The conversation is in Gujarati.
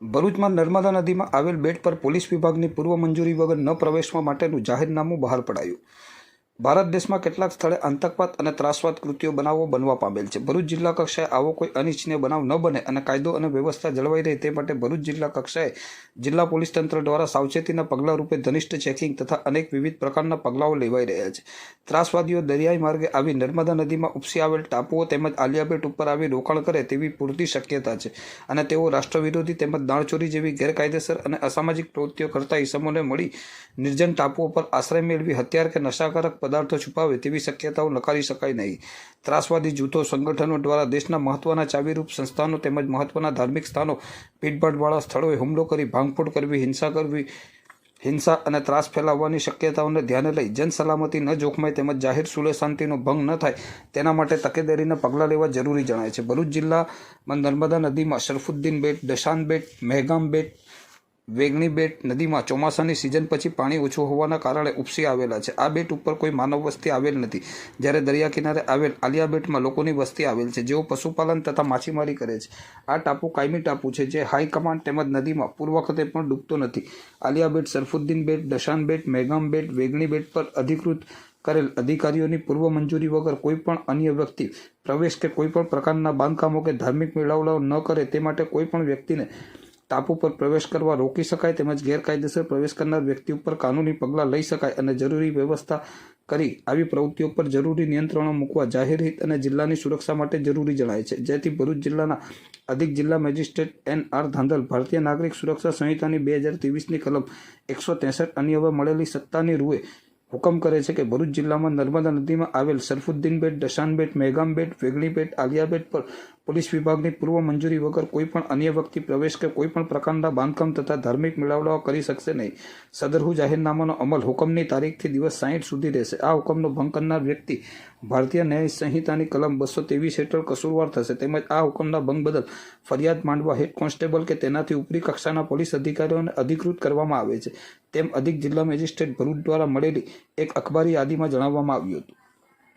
ભરૂચમાં નર્મદા નદીમાં આવેલ બેટ પર પોલીસ વિભાગની પૂર્વ મંજૂરી વગર ન પ્રવેશવા માટેનું જાહેરનામું બહાર પડાયું. ભારત દેશમાં કેટલાક સ્થળે આતંકવાદ અને ત્રાસવાદ કૃત્યો બનાવો બનવા પામેલ છે. ભરૂચ જિલ્લા કક્ષાએ આવો કોઈ અનિચ્છનીય બનાવ ન બને અને કાયદો અને વ્યવસ્થા જળવાઈ રહે તે માટે ભરૂચ જિલ્લા કક્ષાએ જિલ્લા પોલીસ તંત્ર દ્વારા સાવચેતીના પગલાં રૂપે ઘનિષ્ઠ ચેકિંગ તથા અનેક વિવિધ પ્રકારના પગલાઓ લેવાઈ રહ્યા છે. ત્રાસવાદીઓ દરિયાઈ માર્ગે આવી નર્મદા નદીમાં ઉપસી આવેલ ટાપુઓ તેમજ આલિયાબેટ ઉપર આવી રોકાણ કરે તેવી પૂરતી શક્યતા છે અને તેઓ રાષ્ટ્રવિરોધી તેમજ દાણચોરી જેવી ગેરકાયદેસર અને અસામાજિક પ્રવૃત્તિઓ કરતા ઇસમોને મળી નિર્જન ટાપુઓ પર આશ્રય મેળવી હથિયાર કે નશાકારક પદાર્થો છુપાવે તેવી શક્યતાઓ નકારી શકાય નહીં. ત્રાસવાદી જૂથો સંગઠનો દ્વારા દેશના મહત્વના ચાવીરૂપ સંસ્થાનો તેમજ મહત્વના ધાર્મિક સ્થાનો ભીડભાડવાળા સ્થળોએ હુમલો કરી, ભાંગફોડ કરવી, હિંસા કરવી, હિંસા અને ત્રાસ ફેલાવવાની શક્યતાઓને ધ્યાને લઈ જન સલામતી ન જોખમાય તેમજ જાહેર સુલે શાંતિનો ભંગ ન થાય તેના માટે તકેદારીના પગલાં લેવા જરૂરી જણાય છે. ભરૂચ જિલ્લામાં નર્મદા નદીમાં શરફુદ્દીન બેટ દશાન બેટ મહેગામ બેટ વેગણી બેટ નદીમાં ચોમાસાની સિઝન પછી પાણી ઓછું હોવાના કારણે ઉપસી આવેલા છે. આ બેટ ઉપર કોઈ માનવ વસ્તી આવેલ નથી. જ્યારે દરિયા કિનારે આવેલ આલિયા બેટમાં લોકોની વસ્તી આવેલ છે. જેઓ પશુપાલન તથા માછીમારી કરે છે. આ ટાપુ કાયમી ટાપુ છે જે હાઈ કમાન્ડ તેમજ નદીમાં પૂર્વ વખતે પણ ડૂબતો નથી. આલિયા બેટ, સરફુદ્દીન બેટ, દશાન બેટ, મેગામ બેટ વેગણી બેટ પર અધિકૃત કરેલ અધિકારીઓની પૂર્વ મંજૂરી વગર કોઈપણ અન્ય વ્યક્તિ પ્રવેશ કે કોઈપણ પ્રકારના બાંધકામો કે ધાર્મિક મેળાવડાઓ ન કરે તે માટે કોઈપણ વ્યક્તિને ટાપુ પર પ્રવેશ કરવા રોકી શકાય તેમજ ગેરકાયદેસર પ્રવેશ કરનાર વ્યક્તિ ઉપર કાનૂની પગલાં લઈ શકાય અને જરૂરી વ્યવસ્થા કરી આવી પ્રવૃત્તિઓ પર જરૂરી નિયંત્રણો મૂકવા જાહેર હિત અને જિલ્લાની સુરક્ષા માટે જરૂરી જણાય છે. જેથી ભરૂચ જિલ્લાના અધિક જિલ્લા મેજિસ્ટ્રેટ એન આર ધાંધલ ભારતીય નાગરિક સુરક્ષા સંહિતાની બે હજાર ત્રેવીસની કલમ એકસો ત્રેસઠ અન્યવે મળેલી સત્તાની રૂએ હુકમ કરે છે કે ભરૂચ જિલ્લામાં નર્મદા નદીમાં આવેલ સરફુદ્દીન બેટ દશાન બેટ મેગામ બેટ વેગણી બેટ આલિયા બેટ પર પોલીસ વિભાગની પૂર્વ મંજૂરી વગર કોઈપણ અન્ય વ્યક્તિ પ્રવેશ કે કોઈપણ પ્રકારના બાંધકામ તથા ધાર્મિક મેળાવડાઓ કરી શકશે નહીં. સદરહુ જાહેરનામાનો અમલ હુકમની તારીખથી દિવસ સાહીઠ સુધી રહેશે. આ હુકમનો ભંગ કરનાર વ્યક્તિ ભારતીય ન્યાય સંહિતાની કલમ બસો ત્રેવીસ હેઠળ કસૂરવાર થશે. તેમજ આ હુકમના ભંગ બદલ ફરિયાદ માંડવા હેડ કોન્સ્ટેબલ કે તેનાથી ઉપરી કક્ષાના પોલીસ અધિકારીઓને અધિકૃત કરવામાં આવે છે. તેમ અધિક જિલ્લા મેજિસ્ટ્રેટ ભરૂચ દ્વારા મળેલી એક અખબારી યાદીમાં જણાવવામાં આવ્યું હતું.